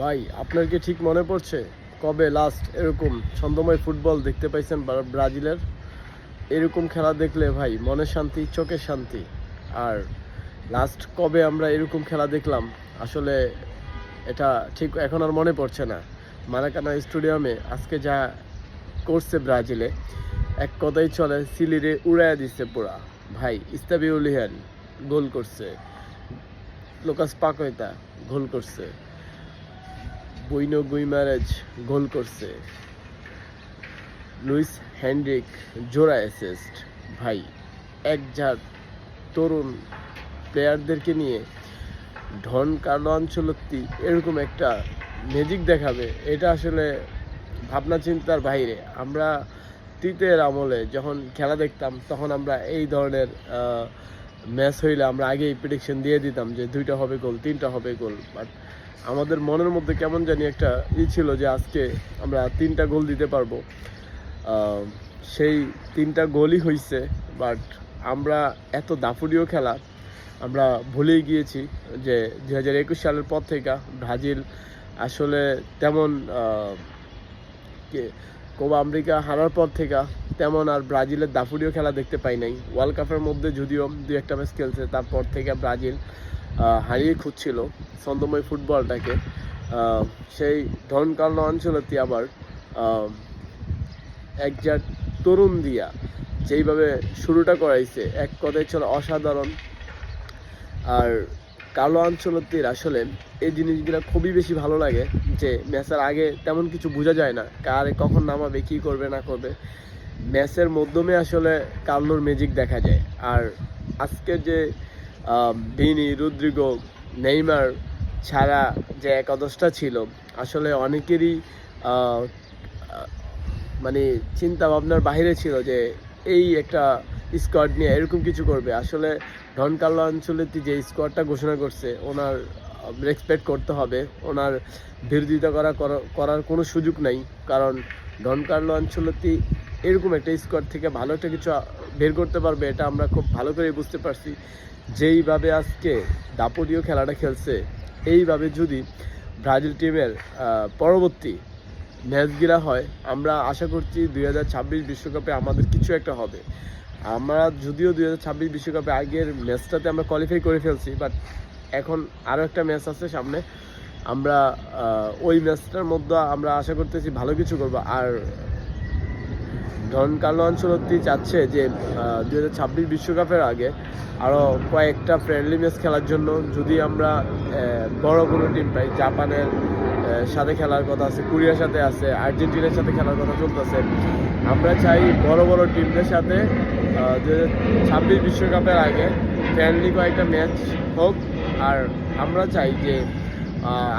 ভাই, আপনার কি ঠিক মনে পড়ছে? কবে লাস্ট এরকম ছন্দময় ফুটবল দেখতে পাইছেন ব্রাজিলের? এরকম খেলা দেখলে ভাই, মনে শান্তি, চোখে শান্তি। আর লাস্ট কবে আমরা এরকম খেলা দেখলাম? আসলে এটা ঠিক এখন আর মনে পড়ছে না। মারাকানা স্টেডিয়ামে আজকে যা করছে ব্রাজিলে, এক কথাই চলে, সিলিরে উড়াইয়া দিচ্ছে পুরা। ভাই ইস্তাবিউলিহান গোল করছে। লোকাস পাকয়তা গোল করছে। বইনো গুইমারেজ গোল করছে। লুইস হ্যান্ড্রিক জোড়া অ্যাসিস্ট ভাই, এক ঝাড় তরুণ প্লেয়ারদেরকে নিয়ে ঢন কার্লো আঞ্চলত্তি এরকম একটা ম্যাজিক দেখাবে। এটা আসলে ভাবনা চিন্তার বাইরে। আমরা তৃতীয়ের আমলে যখন খেলা দেখতাম, তখন আমরা এই ধরনের ম্যাচ হইলে আমরা আগেই প্রেডিকশন দিয়ে দিতাম যে দুইটা হবে গোল তিনটা হবে গোল বাট আমাদের মনের মধ্যে কেমন জানি একটা ই ছিল যে আজকে আমরা তিনটা গোল দিতে পারব। সেই তিনটা গোলই হয়েছে বাট আমরা এত দাফুড়িও খেলা, আমরা ভুলেই গিয়েছি যে দু হাজার একুশ সালের পর থেকে ব্রাজিল আসলে তেমন কোবা আমেরিকা হারার পর থেকে তেমন আর ব্রাজিলের দাফুড়িও খেলা দেখতে পাই নাই। ওয়ার্ল্ড কাপের মধ্যে যদিও দু একটা ম্যাচ খেলছে, তারপর থেকে ব্রাজিল হারিয়ে খুঁজছিল ছন্দময় ফুটবলটাকে। সেই ধন কার্লো অঞ্চলতি আবার একজাক তরুণ দিয়া যেইভাবে শুরুটা করাইছে, এক কথায় ছিল অসাধারণ। আর কালো অঞ্চলতির আসলে এই জিনিসগুলো খুবই বেশি ভালো লাগে যে ম্যাচের আগে তেমন কিছু বোঝা যায় না, কারে কখন নামাবে, কী করবে, না করবে। ম্যাচের মাধ্যমে আসলে কার্লোর ম্যাজিক দেখা যায়। আর আজকে যে ভিনি, রুদ্রিগো, নেইমার ছাড়া যে একাদশটা ছিল, আসলে অনেকেরই মানে চিন্তা ভাবনার বাইরে ছিল যে এই একটা স্কোয়াড নিয়ে এরকম কিছু করবে। আসলে ডন কার্লো অঞ্চলের যে স্কোয়াডটা ঘোষণা করছে, ওনার রেসপেক্ট করতে হবে। ওনার বিরোধিতা করা করা- করার কোনো সুযোগ নাই, কারণ ডন কার্লো অঞ্চলতি এরকম একটা স্কোয়াড থেকে ভালো একটা কিছু বের করতে পারবে, এটা আমরা খুব ভালো করে বুঝতে পারছি। যেইভাবে আজকে দাপটীয় খেলাটা খেলছে, এইভাবে যদি ব্রাজিল টিমের পরবর্তী ম্যাচগুলা হয়, আমরা আশা করছি দুই বিশ্বকাপে আমাদের কিছু একটা হবে। আমরা যদিও দুই বিশ্বকাপে আগের ম্যাচটাতে আমরা কোয়ালিফাই করে ফেলছি বাট এখন আরও একটা ম্যাচ আছে সামনে। আমরা ওই ম্যাচটার মধ্যে আমরা আশা করতেছি ভালো কিছু করব। আর ডন কার্লো অঞ্চলতি চাচ্ছে যে দুই হাজার ছাব্বিশ বিশ্বকাপের আগে আরও কয়েকটা ফ্রেন্ডলি ম্যাচ খেলার জন্য। যদি আমরা বড় কোনো টিম পাই, জাপানের সাথে খেলার কথা আছে, কোরিয়ার সাথে আছে, আর্জেন্টিনার সাথে খেলার কথা চলতেছে, আমরা চাই বড় বড় টিমদের সাথে দু হাজার ছাব্বিশ বিশ্বকাপের আগে ফ্রেন্ডলি কয়েকটা ম্যাচ হোক। আর আমরা চাই যে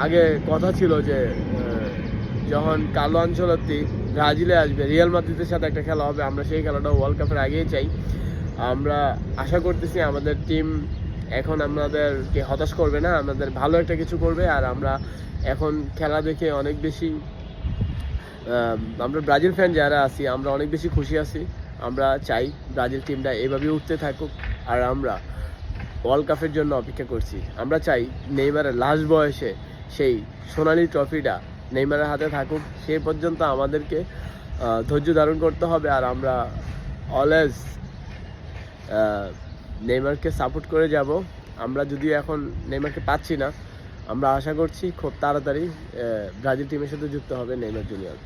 আগে কথা ছিল যে যখন কালো অঞ্চলতি ব্রাজিলে আসবে। রিয়াল মাদ্রিদের সাথে একটা খেলা হবে। আমরা সেই খেলাটা ওয়ার্ল্ড কাপের আগেই চাই। আমরা আশা করতেছি আমাদের টিম এখন আমাদেরকে হতাশ করবে না। আমাদের ভালো একটা কিছু করবে। আর আমরা এখন খেলা দেখে অনেক বেশি আমরা ব্রাজিল ফ্যান যারা আছি, আমরা অনেক বেশি খুশি আছি। আমরা চাই ব্রাজিল টিমটা এভাবেই উঠতে থাকুক। আর আমরা ওয়ার্ল্ড কাপের জন্য অপেক্ষা করছি। আমরা চাই নেইমারের লাস্ট বয়সে সেই সোনালি ট্রফিটা নেইমারের হাতে থাকুক, সে পর্যন্ত আমাদেরকে ধৈর্য ধারণ করতে হবে আর আমরা অলওয়েজ নেইমারকে সাপোর্ট করে যাব। আমরা যদিও এখন নেইমারকে পাচ্ছি না, আমরা আশা করছি খুব তাড়াতাড়ি ব্রাজিল টিমের সাথে যুক্ত হবে নেইমার জুনিয়র